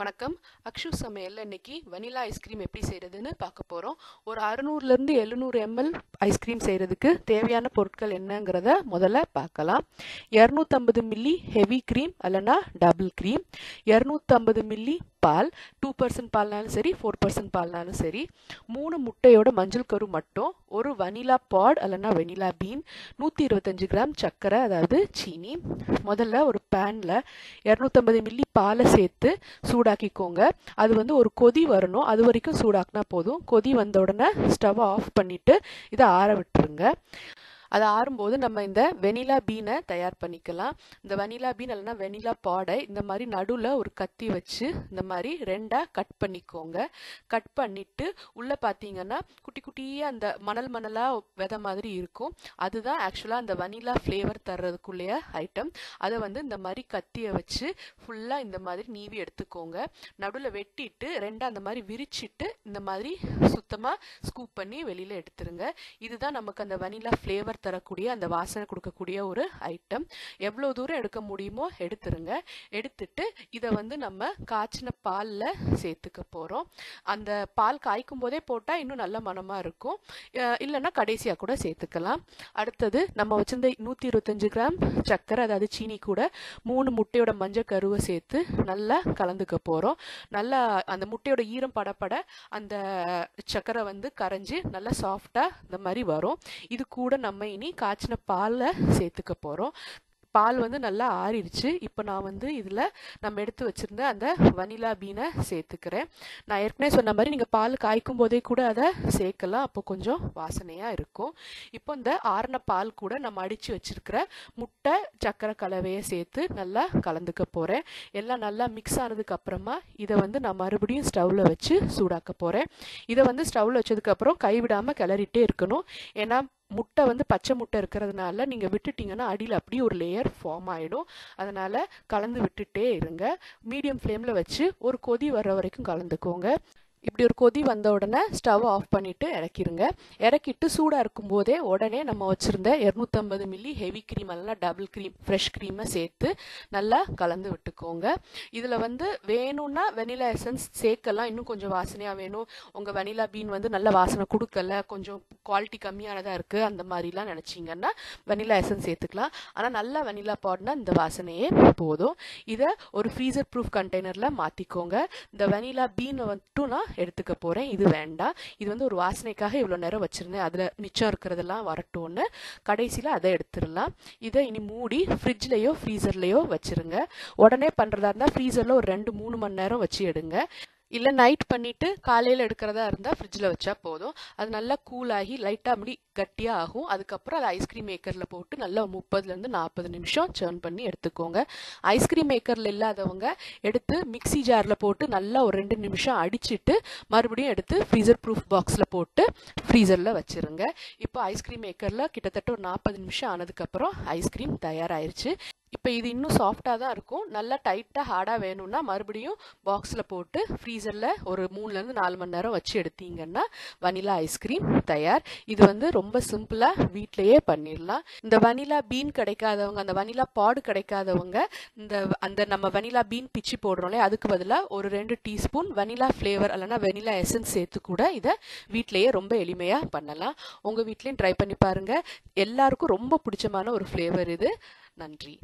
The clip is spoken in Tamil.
வணக்கம். அக்ஷு சமையலில் இன்னைக்கு வனிலா ஐஸ்கிரீம் எப்படி செய்கிறதுன்னு பார்க்க போகிறோம் ஒரு அறுநூறுலேருந்து எழுநூறு எம்எல் ஐஸ்கிரீம் செய்கிறதுக்கு தேவையான பொருட்கள் என்னங்கிறத முதல்ல பார்க்கலாம். இரநூத்தம்பது மில்லி ஹெவி க்ரீம் அல்லனா டபுள் க்ரீம் இரநூத்தம்பது மில்லி பால் டூ பர்சன்ட் பால்னாலும் சரி ஃபோர் பர்சன்ட் பால்னாலும் சரி. மூணு முட்டையோட மஞ்சள் கரு மட்டும் ஒரு வனிலா பாட் அல்லனா வெனிலா பீன் நூற்றி இருபத்தஞ்சு கிராம் சர்க்கரை அதாவது சீனி. முதல்ல ஒரு பேனில் இரநூத்தம்பது மில்லி பாலை சேர்த்து சூடாக்கிக்கோங்க. அது வந்து ஒரு கொதி வரணும். அது வரைக்கும் சூடாக்குனா போதும். கொதி வந்த உடனே ஸ்டவ் ஆஃப் பண்ணிவிட்டு இதை ஆற விட்டுருங்க. அது ஆறும்போது நம்ம இந்த வெனிலா பீனை தயார் பண்ணிக்கலாம். இந்த வெனிலா பீன் இல்லைன்னா வெனிலா பாடை இந்த மாதிரி நடுவில் ஒரு கத்தி வச்சு இந்த மாதிரி ரெண்டாக கட் பண்ணிக்கோங்க. கட் பண்ணிவிட்டு உள்ளே பார்த்தீங்கன்னா குட்டி குட்டியாக அந்த மணல் மணலாக விதை மாதிரி இருக்கும். அதுதான் ஆக்சுவலாக அந்த வனிலா ஃப்ளேவர் தர்றதுக்குள்ளேய ஐட்டம் அதை வந்து இந்த மாதிரி கத்தியை வச்சு ஃபுல்லாக இந்த மாதிரி நீவி எடுத்துக்கோங்க. நடுவில் வெட்டிட்டு ரெண்டாக அந்த மாதிரி விரிச்சிட்டு இந்த மாதிரி சுத்தமாக ஸ்கூப் பண்ணி வெளியில் எடுத்துருங்க. இதுதான் நமக்கு அந்த வனிலா ஃப்ளேவர் தரக்கூடிய அந்த வாசனை கொடுக்கக்கூடிய ஒரு ஐட்டம் எவ்வளோ தூரம் எடுக்க முடியுமோ எடுத்துருங்க. எடுத்துட்டு இதை வந்து நம்ம காய்ச்சின பாலில் சேர்த்துக்க போகிறோம் அந்த பால் காய்க்கும் போதே போட்டால் இன்னும் நல்ல மனமாக இருக்கும். இல்லைன்னா கடைசியாக கூட சேர்த்துக்கலாம். அடுத்தது நம்ம வச்சிருந்த நூற்றி இருபத்தஞ்சு கிராம் சர்க்கரை அதாவது சீனி கூட மூணு முட்டையோட மஞ்சள் கருவை சேர்த்து நல்லா கலந்துக்க போகிறோம் நல்லா அந்த முட்டையோட ஈரம் படப்பட அந்த சர்க்கரை வந்து கரைஞ்சி நல்லா சாஃப்டாக இந்த மாதிரி வரும். இது கூட நம்ம இனி காய்ச்சின பாலில் சேர்த்துக்க போகிறோம் பால் வந்து நல்லா ஆறிடுச்சு. இப்போ நான் வந்து இதில் நம்ம எடுத்து வச்சுருந்த அந்த வனிலா பீனை சேர்த்துக்கிறேன். நான் ஏற்கனவே சொன்ன மாதிரி நீங்கள் பால் காய்க்கும் போதே கூட அதை சேர்க்கலாம். அப்போ கொஞ்சம் வாசனையாக இருக்கும். இப்போ இந்த ஆறின பால் கூட நம்ம அடித்து வச்சுருக்கிற முட்டை சக்கரை கலவையை சேர்த்து நல்லா கலந்துக்க போகிறேன் எல்லாம் நல்லா மிக்ஸ் ஆனதுக்கு அப்புறமா இதை வந்து நான் மறுபடியும் ஸ்டவ்வில் வச்சு சூடாக்க போகிறேன் இதை வந்து ஸ்டவ்வில் வச்சதுக்கப்புறம் கைவிடாமல் கிளறிட்டே இருக்கணும். ஏன்னா முட்டை வந்து பச்சை முட்டை இருக்கிறதுனால நீங்கள் விட்டுட்டிங்கன்னா அடியில் அப்படியே ஒரு லேயர் ஃபார்ம் ஆகிடும் அதனால் கலந்து விட்டுட்டே இருங்க. மீடியம் ஃப்ளேமில் வச்சு ஒரு கொதி வர்ற வரைக்கும் கலந்துக்கோங்க. இப்படி ஒரு கொதி வந்த உடனே ஸ்டவ் ஆஃப் பண்ணிவிட்டு இறக்கிருங்க. இறக்கிட்டு சூடாக இருக்கும்போதே உடனே நம்ம வச்சுருந்த இரநூத்தம்பது மில்லி ஹெவி க்ரீம் எல்லாம் டபுள் க்ரீம் ஃப்ரெஷ் க்ரீமை சேர்த்து நல்லா கலந்து விட்டுக்கோங்க. இதில் வந்து வேணும்னா வெனிலா எசன்ஸ் சேர்க்கலாம். இன்னும் கொஞ்சம் வாசனையாக வேணும். உங்கள் வெனிலா பீன் வந்து நல்ல வாசனை கொடுக்கல. கொஞ்சம் குவாலிட்டி கம்மியானதாக இருக்குது அந்த மாதிரிலாம் நினச்சிங்கன்னா வெனிலா எசன்ஸ் சேர்த்துக்கலாம். ஆனால் நல்லா வெனிலா பாட்னா இந்த வாசனையே போதும். இதை ஒரு ஃப்ரீசர் ப்ரூஃப் கண்டெய்னரில் மாற்றிக்கோங்க இந்த வெனிலா பீனை மட்டும் எடுத்துக்க போகிறேன் இது வேண்டாம் இது வந்து ஒரு வாசனைக்காக இவ்வளோ நேரம் வச்சுருந்தேன். அதில் மிச்சம் இருக்கிறதெல்லாம் வரட்டும்னு. கடைசியில் அதை எடுத்துடலாம். இதை இனி மூடி ஃப்ரிட்ஜ்லேயோ ஃப்ரீசர்லேயோ வச்சுருங்க. உடனே பண்ணுறதா இருந்தால் ஃப்ரீசரில் ஒரு ரெண்டு மூணு மணி நேரம் வச்சு எடுங்க. இல்லை நைட் பண்ணிவிட்டு காலையில் எடுக்கிறதா இருந்தால் ஃப்ரிட்ஜில் வச்சா போதும். அது நல்லா கூலாகி லைட்டாக அப்படி கட்டியாக ஆகும். அதுக்கப்புறம் அதை ஐஸ்கிரீம் மேக்கரில் போட்டு நல்லா முப்பதுலேருந்து நாற்பது நிமிஷம் சேர்ன் பண்ணி எடுத்துக்கோங்க. ஐஸ்கிரீம் மேக்கரில் இல்லாதவங்க எடுத்து மிக்சி ஜாரில் போட்டு நல்லா ஒரு ரெண்டு நிமிஷம் அடிச்சுட்டு மறுபடியும் எடுத்து ஃப்ரீசர் ப்ரூஃப் பாக்ஸில் போட்டு ஃப்ரீசரில் வச்சுருங்க. இப்போ ஐஸ்கிரீம் மேக்கரில் கிட்டத்தட்ட ஒரு நாற்பது நிமிஷம் ஆனதுக்கப்புறம் ஐஸ்கிரீம் தயாராகிருச்சு இப்போ இது இன்னும் சாஃப்டாக தான் இருக்கும். நல்லா டைட்டாக ஹார்டாக வேணும்னா மறுபடியும் பாக்ஸில் போட்டு ஃப்ரீசரில் ஒரு மூணுலேருந்து நாலு மணி நேரம் வச்சு எடுத்தீங்கன்னா வனிலா ஐஸ்கிரீம் தயார். இது வந்து ரொம்ப சிம்பிளாக வீட்லேயே பண்ணிடலாம். இந்த வனிலா பீன் கிடைக்காதவங்க அந்த வனிலா பாடு கிடைக்காதவங்க இந்த அந்த நம்ம வனிலா பீன் பிச்சு போடுறோம்லே அதுக்கு பதிலாக ஒரு ரெண்டு டீஸ்பூன் வனிலா ஃப்ளேவர் இல்லைனா வெனிலா எசன்ஸ் சேர்த்து கூட இதை வீட்லேயே ரொம்ப எளிமையாக பண்ணலாம். உங்கள் வீட்லேயும் ட்ரை பண்ணி பாருங்கள் எல்லாருக்கும் ரொம்ப பிடிச்சமான ஒரு ஃப்ளேவர் இது. நன்றி.